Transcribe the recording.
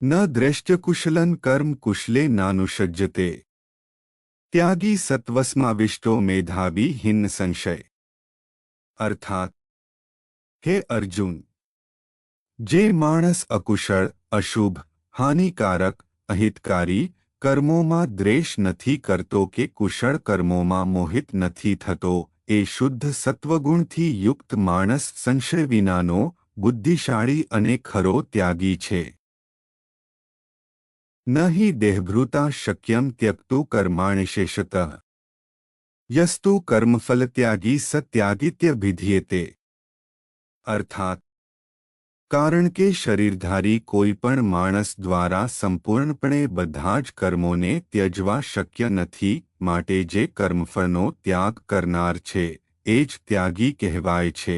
ન દ્રષ્ટકુશલન કર્મ કુશલે નાનુષજ્જતે ત્યાગી સત્વસ્માવિષ્ટો મેધાવી હિન્ન સંશય અર્થાત હે અર્જુન જે માણસ અકુશળ અશુભ હાનિકારક અહિતકારી કર્મોમાં દ્વેષ નથી કરતો કે કુશળ કર્મોમાં મોહિત નથી થતો એ શુદ્ધ સત્વગુણથી યુક્ત માણસ સંશય વિનાનો બુદ્ધિશાળી અને ખરો ત્યાગી છે નહીં દેહભૃતા શક્યમ ત્યક્તુ કર્માણિશેષત યસ્તુ કર્મફલત્યાગી સત્યાગિત્ય વિધીયતે અર્થાત કારણ કે શરીરધારી કોઈ પણ માણસ દ્વારા સંપૂર્ણપણે બધા જ કર્મોને ત્યજવા શક્ય નથી માટે જે કર્મફળનો ત્યાગ કરનાર છે એ જ ત્યાગી કહેવાય છે